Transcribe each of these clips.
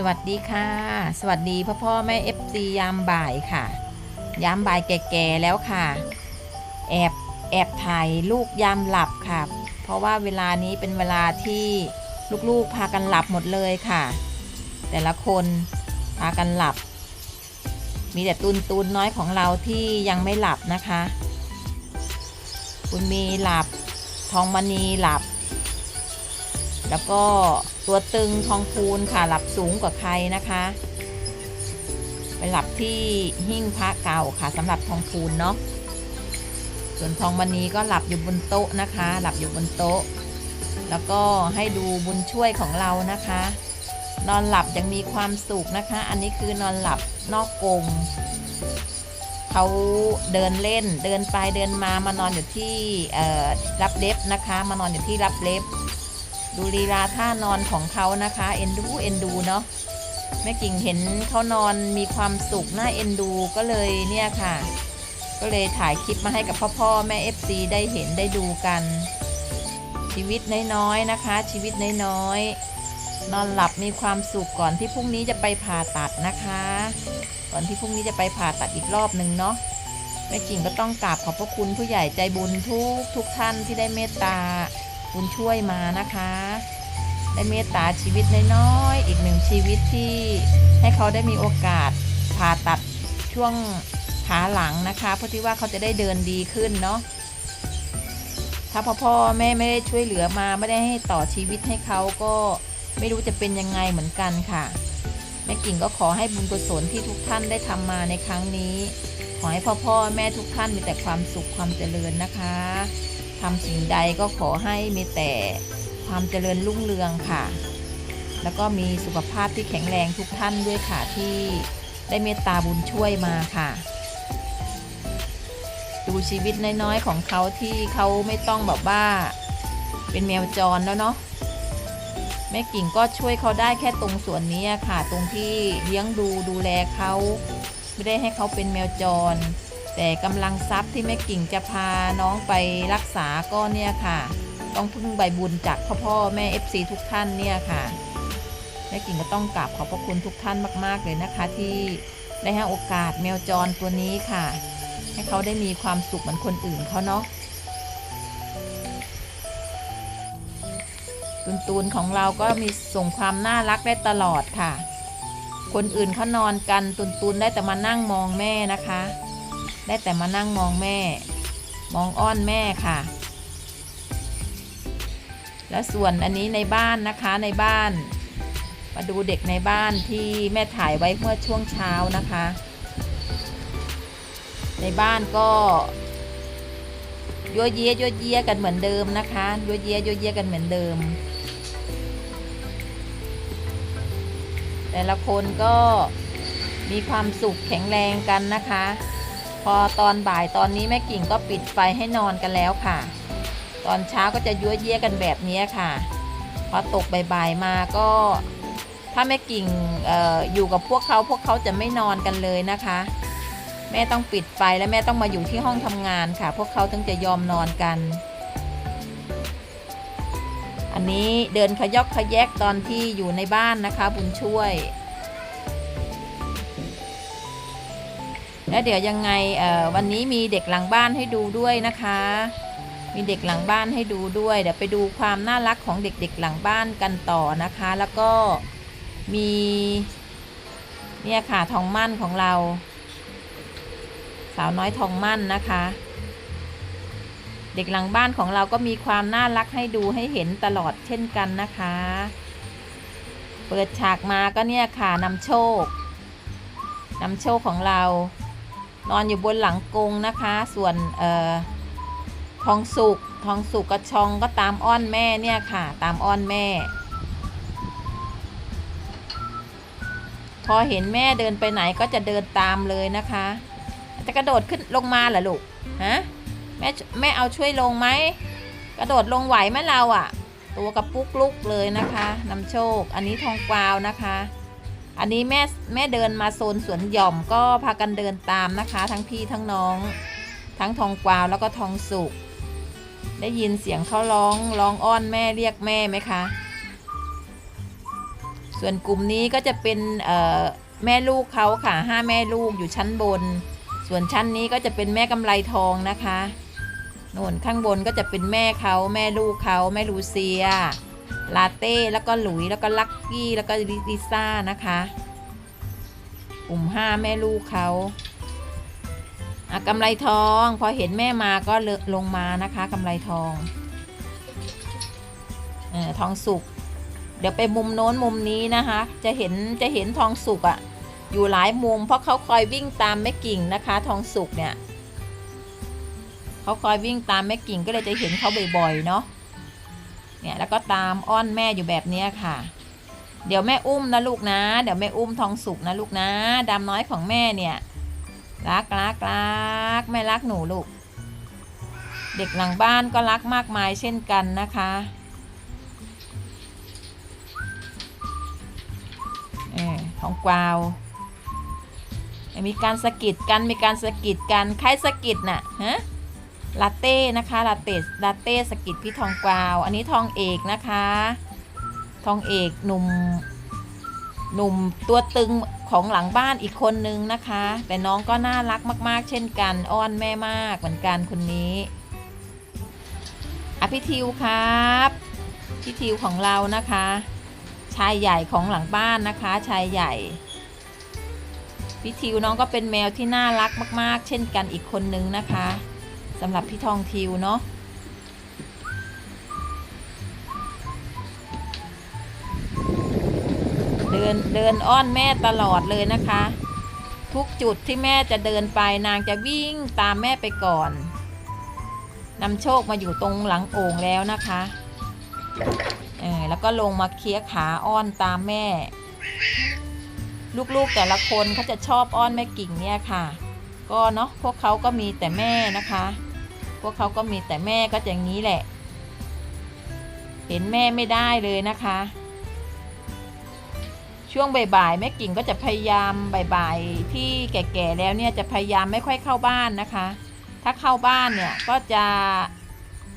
สวัสดีค่ะ สวัสดีพ่อพ่อแม่เอฟซียามบ่ายค่ะ ยามบ่ายแก่ๆแล้วค่ะ แอบแอบถ่ายลูกยามหลับค่ะ เพราะว่าเวลานี้เป็นเวลาที่ลูกๆพากันหลับหมดเลยค่ะ แต่ละคนพากันหลับ มีแต่ตุนตุนๆน้อยของเราที่ยังไม่หลับนะคะ คุณมีหลับ ทองมณีหลับ แล้วก็ ตัวตึงทองพูนค่ะหลับสูงกว่าใครนะคะ ไปหลับที่หิ้งพระเก่าค่ะสำหรับทองพูนเนาะส่วนทองมณีก็หลับอยู่บนโต๊ะนะคะ หลับอยู่บนโต๊ะ แล้วก็ให้ดูบุญช่วยของเรานะคะ นอนหลับยังมีความสุขนะคะ อันนี้คือนอนหลับนอกกรงเขาเดินเล่นเดินไปเดินมามานอนอยู่ที่รับเล็บนะคะ มานอนอยู่ที่รับเล็บ ดูลีลาท่านอนของเขานะคะ เอ็นดูเอ็นดูเนาะแม่กิ่งเห็นเขานอนมีความสุขน่าเอ็นดูก็เลยเนี่ยค่ะ ก็เลยถ่ายคลิปมาให้กับพ่อพ่อแม่ FC ได้เห็นได้ดูกัน ชีวิตน้อยๆนะคะ ชีวิตน้อยๆนอนหลับมีความสุขก่อนที่พรุ่งนี้จะไปผ่าตัดนะคะ ก่อนที่พรุ่งนี้จะไปผ่าตัดอีกรอบหนึ่งเนาะแม่กิ่งก็ต้องกราบขอบพระคุณผู้ใหญ่ใจบุญทุกทุกท่านที่ได้เมตตา บุญช่วยมานะคะ ได้เมตตาชีวิตน้อยๆอีกหนึ่งชีวิตที่ให้เขาได้มีโอกาสผ่าตัดช่วงขาหลังนะคะเพื่อที่ว่าเขาจะได้เดินดีขึ้นเนาะถ้าพ่อพ่อแม่ไม่ได้ช่วยเหลือมาไม่ได้ให้ต่อชีวิตให้เขาก็ไม่รู้จะเป็นยังไงเหมือนกันค่ะแม่กิ่งก็ขอให้บุญกุศลที่ทุกท่านได้ทำมาในครั้งนี้ ขอให้พ่อพ่อแม่ทุกท่านมีแต่ความสุขความเจริญนะคะ ทำสิ่งใดก็ขอให้มีแต่ความเจริญรุ่งเรืองค่ะ แล้วก็มีสุขภาพที่แข็งแรงทุกท่านด้วยค่ะที่ได้เมตตาบุญช่วยมาค่ะ ดูชีวิตน้อยๆของเขาที่เขาไม่ต้องแบบว่า เป็นแมวจรแล้วเนาะแม่กิ่งก็ช่วยเขาได้แค่ตรงส่วนนี้ค่ะ ตรงที่เลี้ยงดูดูแลเขาไม่ได้ให้เขาเป็นแมวจร แต่กำลังทรัพย์ที่แม่กิ่งจะพาน้องไปรักษาก็เนี่ยค่ะ ต้องพึ่งใบบุญจากพ่อพ่อแม่ FC ทุกท่านเนี่ยค่ะแม่กิ่งก็ต้องกราบขอบพระคุณทุกท่านมาก ๆ เลยนะคะ ที่ได้ให้โอกาสแมวจรตัวนี้ค่ะ ให้เขาได้มีความสุขเหมือนคนอื่นเขาเนาะตุนตูนของเราก็มีส่งความน่ารักได้ตลอดค่ะ คนอื่นเขานอนกันตุนตูนได้แต่มานั่งมองแม่นะคะ ได้แต่มานั่งมองแม่ มองอ้อนแม่ค่ะ และส่วนอันนี้ในบ้านนะคะในบ้าน มาดูเด็กในบ้านที่แม่ถ่ายไว้เมื่อช่วงเช้านะคะ ในบ้านก็ยัวเยียยัวเยียกันเหมือนเดิมนะคะยัวเยียยัวเยียกันเหมือนเดิม แต่ละคนก็มีความสุขแข็งแรงกันนะคะ พอตอนบ่ายตอนนี้แม่กิ่งก็ปิดไฟให้นอนกันแล้วค่ะ ตอนเช้าก็จะยั่วเยี่ยกันแบบนี้ค่ะ พอตกบ่ายๆมาก็ ถ้าแม่กิ่งอออยู่กับพวกเขาพวกเขาจะไม่นอนกันเลยนะคะ แม่ต้องปิดไฟและแม่ต้องมาอยู่ที่ห้องทำงานค่ะ พวกเขาถึงจะยอมนอนกัน อันนี้เดินขยอกขยแยกตอนที่อยู่ในบ้านนะคะ บุญช่วย แล้วเดี๋ยวยังไงวันนี้มีเด็กหลังบ้านให้ดูด้วยนะคะ มีเด็กหลังบ้านให้ดูด้วย เดี๋ยวไปดูความน่ารักของเด็กๆหลังบ้านกันต่อนะคะ แล้วก็มีเนี่ยค่ะทองมั่นของเรา สาวน้อยทองมั่นนะคะ เด็กหลังบ้านของเราก็มีความน่ารักให้ดูให้เห็นตลอดเช่นกันนะคะ เปิดฉากมาก็เนี่ยค่ะนำโชคนำโชคของเรา นอนอยู่บนหลังกงนะคะ ส่วนเอ่อทองสุกทองสุกกระชองก็ตามอ้อนแม่เนี่ยค่ะ ตามอ้อนแม่ พอเห็นแม่เดินไปไหนก็จะเดินตามเลยนะคะ จะกระโดดขึ้นลงมาเหรอลูกฮะแม่แม่เอาช่วยลงไหมกระโดดลงไหวไหมเราอะ่ะ ตัวกระปุกลุกเลยนะคะนำโชค อันนี้ทองกวาวนะคะ อันนี้แม่แม่เดินมาโซนสวนหย่อมก็พากันเดินตามนะคะ ทั้งพี่ทั้งน้อง ทั้งทองกวาวแล้วก็ทองสุก ได้ยินเสียงเขาร้องร้องอ้อนแม่เรียกแม่ไหมคะ ส่วนกลุ่มนี้ก็จะเป็นแม่ลูกเขาค่ะห้าแม่ลูกอยู่ชั้นบน ส่วนชั้นนี้ก็จะเป็นแม่กำไรทองนะคะโน่นข้างบนก็จะเป็นแม่เขาแม่ลูกเขาแม่ลูเซีย ลาเต้แล้วก็หลุยแล้วก็ลักกี้แล้วก็ลิซ่านะคะกลุ่มห้าแม่ลูกเขาอะกำไรทอง พอเห็นแม่มาก็เลลงมานะคะกำไรทองเออทองสุก เดี๋ยวไปมุมโน้นมุมนี้นะคะ จะเห็นจะเห็นทองสุกอะอยู่หลายมุม เพราะเขาคอยวิ่งตามแม่กิ่งนะคะ ทองสุกเนี่ยเขาคอยวิ่งตามแม่กิ่งก็เลยจะเห็นเขาบ่อยๆเนาะ เนี่ยแล้วก็ตามอ้อนแม่อยู่แบบเนี้ยค่ะ เดี๋ยวแม่อุ้มนะลูกนะ เดี๋ยวแม่อุ้มทองสุกนะลูกนะดำน้อยของแม่เนี่ยรักรักรักแม่รักหนูลูก เด็กหลังบ้านก็รักมากมายเช่นกันนะคะเออของกวาวมีการสะกิดกันมีการสะกิดกันใครสะกิดน่ะฮะ ลาเต้นะคะลาเต้ลาเต้สกิดพี่ทองกวาว อันนี้ทองเอกนะคะ ทองเอกหนุ่มหนุ่มตัวตึงของหลังบ้านอีกคนนึงนะคะ แต่น้องก็น่ารักมากๆ เช่นกัน อ้อนแม่มากเหมือนกันคนนี้ อภิทิวครับพี่ทิวของเรานะคะ ชายใหญ่ของหลังบ้านนะคะ ชายใหญ่พี่ทิวน้องก็เป็นแมวที่น่ารักมาก ๆ เช่นกันอีกคนนึงนะคะ สำหรับพี่ทองทิวเนาะเดินเดินอ้อนแม่ตลอดเลยนะคะ ทุกจุดที่แม่จะเดินไปนางจะวิ่งตามแม่ไปก่อนนำโชคมาอยู่ตรงหลังโอ่งแล้วนะคะเออแล้วก็ลงมาเคี้ยขาอ้อนตามแม่ ลูกๆแต่ละคนเขาจะชอบอ้อนแม่กิ่งเนี่ยค่ะ ก็เนาะพวกเขาก็มีแต่แม่นะคะ พวกเขาก็มีแต่แม่ก็อย่างนี้แหละ เห็นแม่ไม่ได้เลยนะคะ ช่วงบ่ายๆแม่กิ่งก็จะพยายามบ่ายๆที่แก่ๆแล้วเนี่ยจะพยายามไม่ค่อยเข้าบ้านนะคะ ถ้าเข้าบ้านเนี่ยก็จะ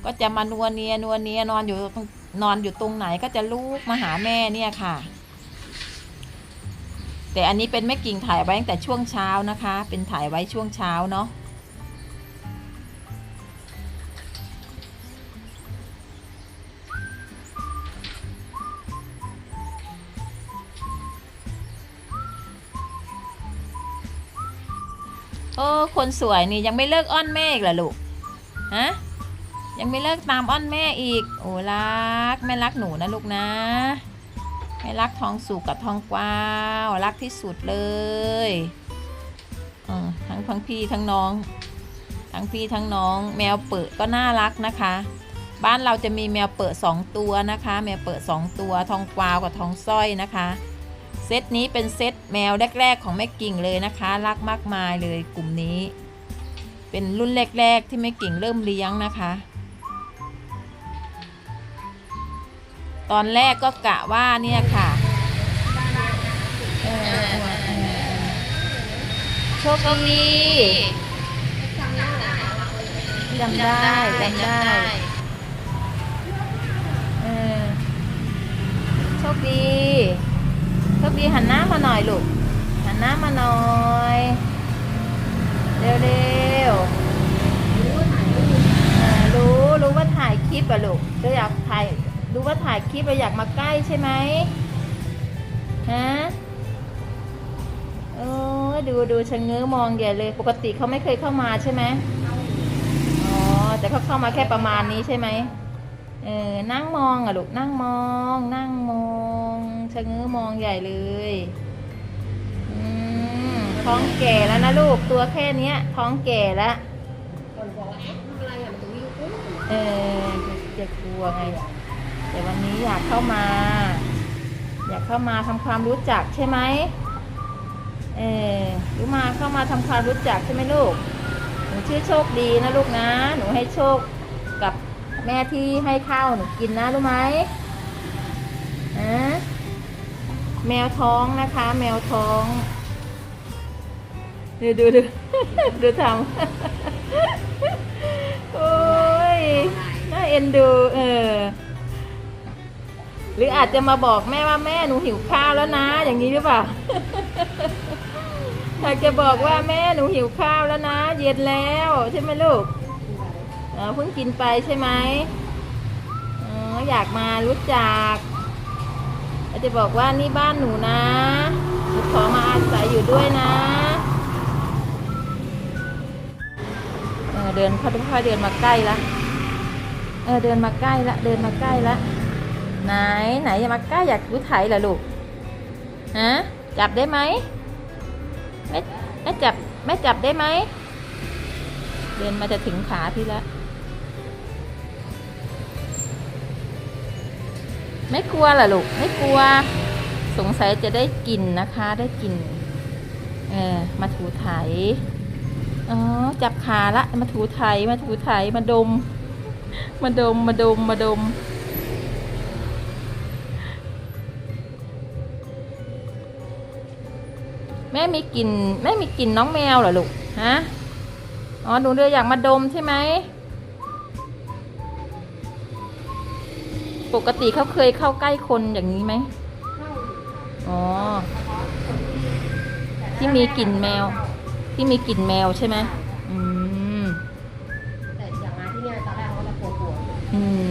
ก็จะมานัวเนียนัวเนียนอนอยู่ตรงนอนอยู่ตรงไหนก็จะลูกมาหาแม่เนี่ยค่ะ แต่อันนี้เป็นแม่กิ่งถ่ายไว้ตั้งแต่ช่วงเช้านะคะ เป็นถ่ายไว้ช่วงเช้าเนาะ อ้คนสวยนี่ยังไม่เลิกอ้อนแม่อีกเหรอลูกฮะยังไม่เลิกตามอ้อนแม่อีก โอ้รักแม่รักหนูนะลูกนะแม่รักทองสุกกับทองกวาวรักที่สุดเลยเออทั้งทั้งพี่ทั้งน้อง ทั้งพี่ทั้งน้อง แมวเปิดก็น่ารักนะคะ บ้านเราจะมีแมวเปิดสองตัวนะคะ แมวเปิดสองตัวทองกวาวกับทองสร้อยนะคะ ซตนี้เป็นเซตแมวแรก ๆ ของแม่กิ่งเลยนะคะ รักมากมายเลยกลุ่มนี้ เป็นรุ่นแรก ๆ ที่แม่กิ่งเริ่มเลี้ยงนะคะ ตอนแรกก็กะว่าเนี่ยค่ะโชคดีจำได้จำได้โชคดี โชคดีหันหน้ามาหน่อยลูก หันหน้ามาหน่อย เร็วๆอ่ารู้รู้ว่าถ่ายคลิปอะลูกก็อยากถ่ายรู้ว่าถ่ายคลิปอะอยากมาใกล้ใช่ไหมฮะโอ้ดูดูชะเง้อมองใหญ่เลย ปกติเขาไม่เคยเข้ามาใช่ไหมอ๋อแต่เขาเข้ามาแค่ประมาณนี้ใช่ไหม เออนั่งมองอะลูกนั่งมอง นั่งมองชะเง้อมองใหญ่เลยท้องแก่แล้วนะลูกตัวแค่เนี้ย ท้องแก่แล้วก่อนบอกว่าเอ๊ะทำอะไรอะมันจะวิ่งปุ๊บเออจะกลัวไงแต่วันนี้อยากเข้ามา อยากเข้ามาทำความรู้จักใช่ไหมเออรู้มาเข้ามาทำความรู้จักใช่ไหมลูกหนูชื่อโชคดีนะลูกนะ หนูให้โชคกับ แม่ที่ให้ข้าวหนูกินนะรู้ไหมอะแมวท้องนะคะ แมวท้องดูดูดูดูทำโอ้ยน่าเอ็นดูเออหรืออาจจะมาบอกแม่ว่าแม่หนูหิวข้าวแล้วนะ อย่างนี้หรือเปล่าอยากจะบอกว่าแม่หนูหิวข้าวแล้วนะ เย็นแล้วใช่ไหมลูก เออเพิ่งกินไปใช่ไหมอออยากมารู้จักอาจจะบอกว่านี่บ้านหนูนะหนูขอมาอาศัยอยู่ด้วยนะเออเดินค่อยๆเดินมาใกล้ละเออเดินมาใกล้ละเดินมาใกล้ละไหนไหนอย่ามาใกล้อยากรู้ไถเหรอลูกฮะจับได้ไหมแม่แม่จับแม่จับได้ไหมเดินมาจะถึงขาพี่แล้ว ไม่กลัวเหรอลูก ไม่กลัว สงสัยจะได้กลิ่นนะคะ ได้กลิ่นเออมาถูไถอ๋อจับขาละ มาถูไถมาถูไถมาดม มาดมมาดมมาดม แม่มีกลิ่นแม่มีกลิ่นน้องแมวเหรอลูกฮะอ๋อหนูเดืออยากมาดมใช่ไหม ปกติเขาเคยเข้าใกล้คนอย่างนี้ไหมเข้าอยู่อ๋อแต่ที่มีกลิ่นแมว ที่มีกลิ่นแมวใช่ไหมอืมแต่อย่างมาที่เนี่ยตอนแรกเขาจะกลัวๆอยู่อืม